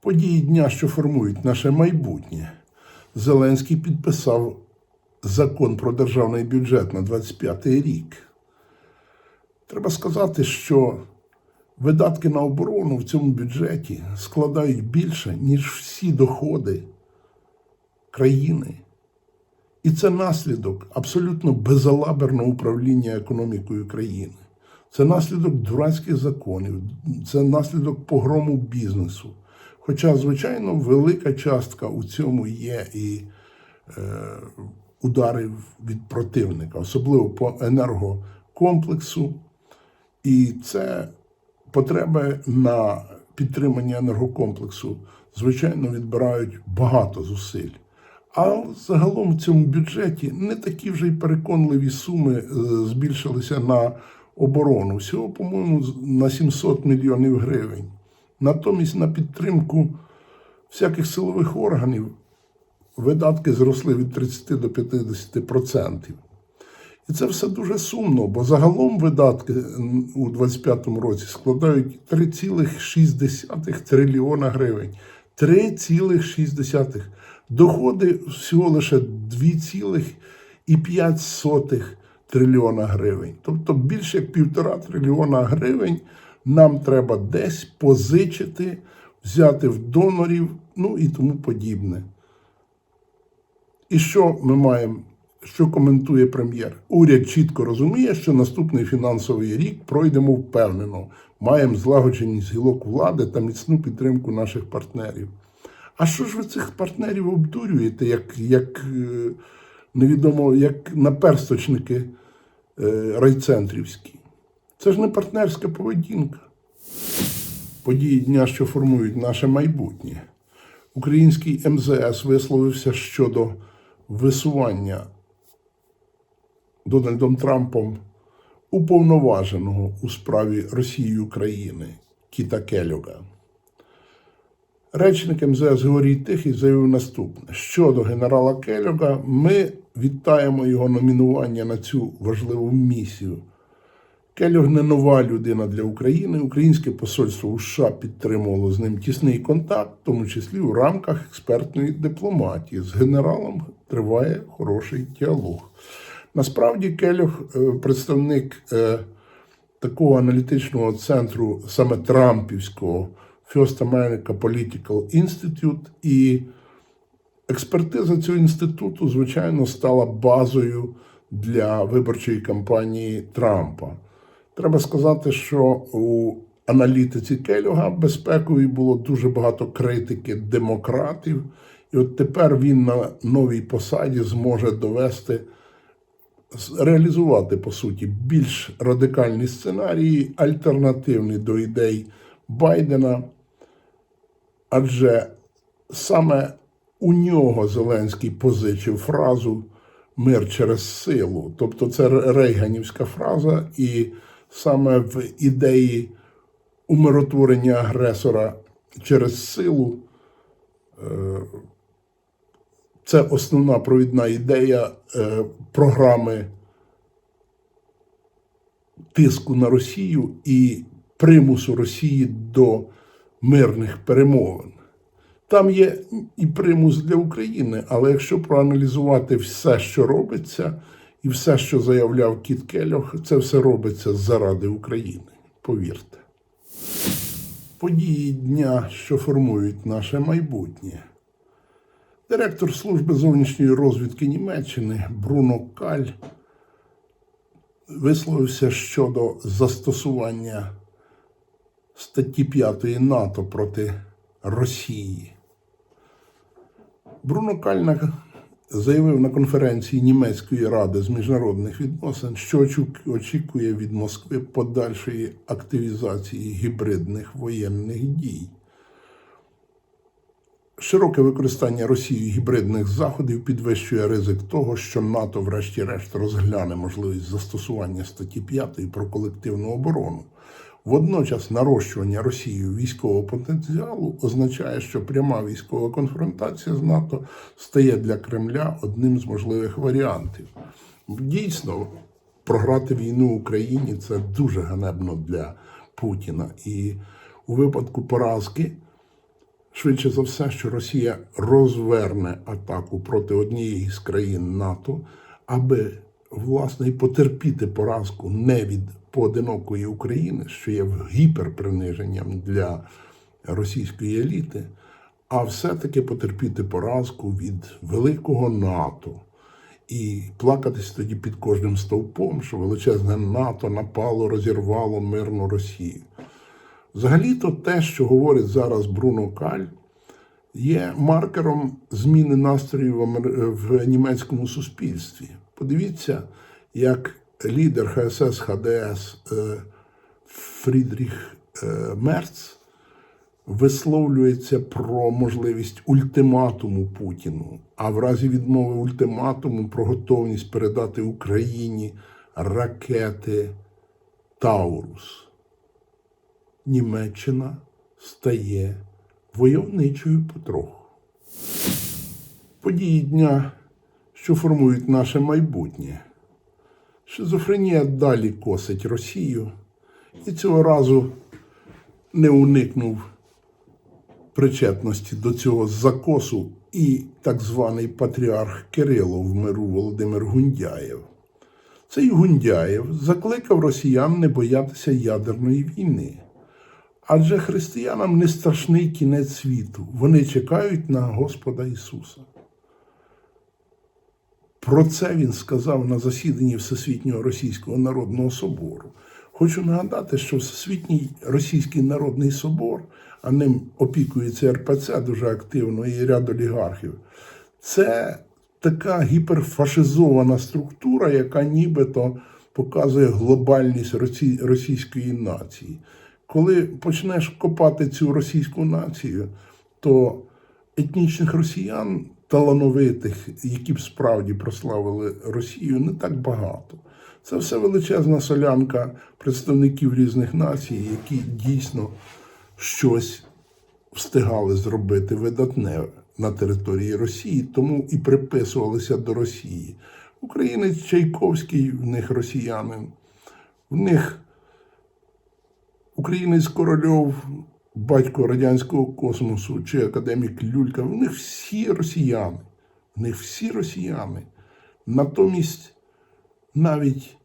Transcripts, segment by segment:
Події дня, що формують наше майбутнє. Зеленський підписав закон про державний бюджет на 25 рік. Треба сказати, що видатки на оборону в цьому бюджеті складають більше, ніж всі доходи країни. І це наслідок абсолютно безалаберного управління економікою країни. Це наслідок дурацьких законів, це наслідок погрому бізнесу. Хоча, звичайно, велика частка у цьому є і е, ударів від противника, особливо по енергокомплексу. І це потреби на підтримання енергокомплексу, звичайно, відбирають багато зусиль. А загалом в цьому бюджеті не такі вже й переконливі суми е, збільшилися на оборону. Всього, по-моєму, на 700 мільйонів гривень. Натомість на підтримку всяких силових органів видатки зросли від 30 до 50%. І це все дуже сумно, бо загалом видатки у 2025 році складають 3,6 трильйона гривень. 3,6. Доходи всього лише 2,5 трильйона гривень. Тобто більше півтора трильйона гривень нам треба десь позичити, взяти в донорів, ну і тому подібне. І що ми маємо? Що коментує прем'єр? Уряд чітко розуміє, що наступний фінансовий рік пройдемо впевнено. Маємо злагодженість гілок влади та міцну підтримку наших партнерів. А що ж ви цих партнерів обдурюєте, як, як е, невідомо, як наперсточники е, райцентрівські? Це ж не партнерська поведінка. Події дня, що формують наше майбутнє. Український МЗС висловився щодо висування Дональдом Трампом уповноваженого у справі Росії України Кіта Келюга. Речник МЗС Георгій Тихий заявив наступне: щодо генерала Келюга, ми вітаємо його номінування на цю важливу місію. Келюг не нова людина для України. Українське посольство у США підтримувало з ним тісний контакт, в тому числі у рамках експертної дипломатії. З генералом триває хороший діалог. Насправді, Келюг е, представник е, такого аналітичного центру, саме Трампівського First America Political Institute, і експертиза цього інституту, звичайно, стала базою для виборчої кампанії Трампа. Треба сказати, що у аналітиці Келюга безпековій було дуже багато критики демократів, і от тепер він на новій посаді зможе довести, реалізувати по суті більш радикальні сценарії, альтернативні до ідей Байдена. Адже саме у нього Зеленський позичив фразу мир через силу. Тобто це рейганівська фраза, і саме в ідеї умиротворення агресора через силу е, це основна провідна ідея е, програми тиску на Росію і примусу Росії до мирних перемовин. Там є і примус для України, але якщо проаналізувати все, що робиться, і все, що заявляв Кіт Келлог, це все робиться заради України. Повірте. Події дня, що формують наше майбутнє. Директор служби зовнішньої розвідки Німеччини Бруно Каль висловився щодо застосування статті 5 НАТО проти Росії. Бруно Кальна заявив на конференції Німецької ради з міжнародних відносин, що очікує від Москви подальшої активізації гібридних воєнних дій. Широке використання Росією гібридних заходів підвищує ризик того, що НАТО, врешті-решт, розгляне можливість застосування статті 5 про колективну оборону. Водночас нарощування Росією військового потенціалу означає, що пряма військова конфронтація з НАТО стає для Кремля одним з можливих варіантів. Дійсно, програти війну Україні це дуже ганебно для Путіна. І у випадку поразки, швидше за все, що Росія розверне атаку проти однієї з країн НАТО, аби власне і потерпіти поразку не від поодинокої України, що є гіперприниженням для російської еліти, а все-таки потерпіти поразку від великого НАТО і плакатись тоді під кожним стовпом, що величезне НАТО напало, розірвало мирну Росію. Взагалі-то те, що говорить зараз Бруно Каль, є маркером зміни настроїв в, німецькому суспільстві. Подивіться, як лідер ХСС ХДС е, Фрідріх е, Мерц висловлюється про можливість ультиматуму Путіну, а в разі відмови ультиматуму про готовність передати Україні ракети Таурус. Німеччина стає войовничою потроху. Події дня, що формують наше майбутнє. Шизофренія далі косить Росію, і цього разу не уникнув причетності до цього закосу і так званий патріарх Кирило в миру Володимир Гундяєв. Цей Гундяєв закликав росіян не боятися ядерної війни. Адже християнам не страшний кінець світу. Вони чекають на Господа Ісуса. Про це він сказав на засіданні Всесвітнього Російського Народного Собору. Хочу нагадати, що Всесвітній Російський Народний Собор, а ним опікується РПЦ дуже активно і ряд олігархів, це така гіперфашизована структура, яка нібито показує глобальність російської нації. Коли почнеш копати цю російську націю, то етнічних росіян, талановитих, які б справді прославили Росію, не так багато. Це все величезна солянка представників різних націй, які дійсно щось встигали зробити видатне на території Росії, тому і приписувалися до Росії. Українець Чайковський, в них росіянин, в них українець Корольов, батько радянського космосу чи академік Люлька, в них всі росіяни. В них всі росіяни. Натомість навіть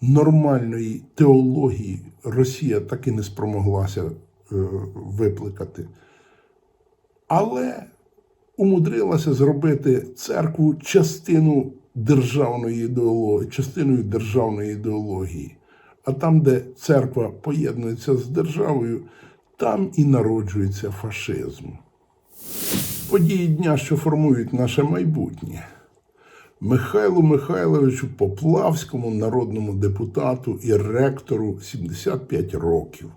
нормальної теології Росія так і не спромоглася е, випликати. Але умудрилася зробити церкву частину державної ідеології, частиною державної ідеології. А там, де церква поєднується з державою, там і народжується фашизм. Події дня, що формують наше майбутнє. Михайлу Михайловичу Поплавському, народному депутату і ректору 75 років.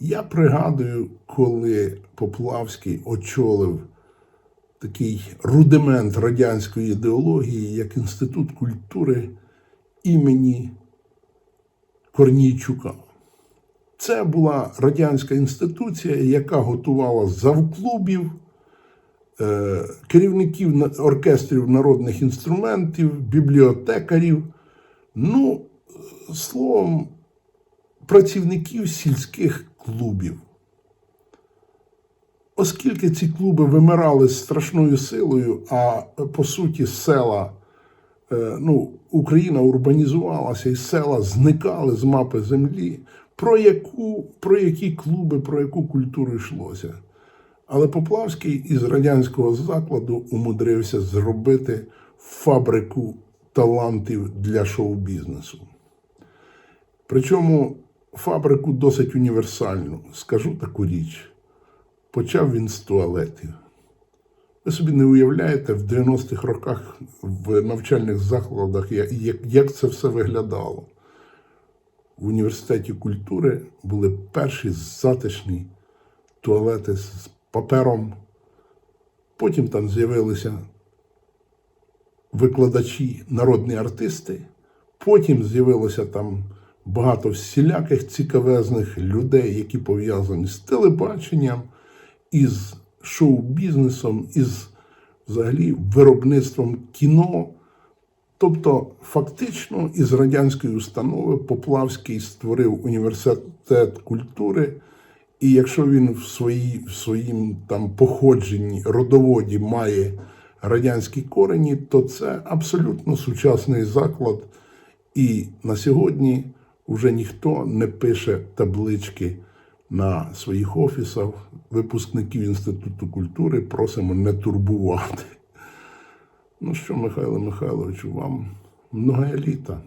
Я пригадую, коли Поплавський очолив такий рудимент радянської ідеології, як Інститут культури імені Корнійчука. Це була радянська інституція, яка готувала завклубів, е, керівників оркестрів народних інструментів, бібліотекарів, ну, словом, працівників сільських клубів. Оскільки ці клуби вимирали з страшною силою, а по суті села, е, ну, Україна урбанізувалася і села зникали з мапи землі, про, яку, про які клуби, про яку культуру йшлося. Але Поплавський із радянського закладу умудрився зробити фабрику талантів для шоу-бізнесу. Причому фабрику досить універсальну. Скажу таку річ. Почав він з туалетів. Ви собі не уявляєте в 90-х роках в навчальних закладах, як, це все виглядало. В університеті культури були перші затишні туалети з папером. Потім там з'явилися викладачі, народні артисти. Потім з'явилося там багато всіляких цікавезних людей, які пов'язані з телебаченням, із шоу-бізнесом, із взагалі виробництвом кіно. Тобто, фактично, із радянської установи Поплавський створив університет культури, і якщо він в, своїй, в своїм там походженні родоводі має радянські корені, то це абсолютно сучасний заклад. І на сьогодні вже ніхто не пише таблички на своїх офісах. Випускників Інституту культури просимо не турбувати. Ну що, Михайло Михайловичу, вам многое літа.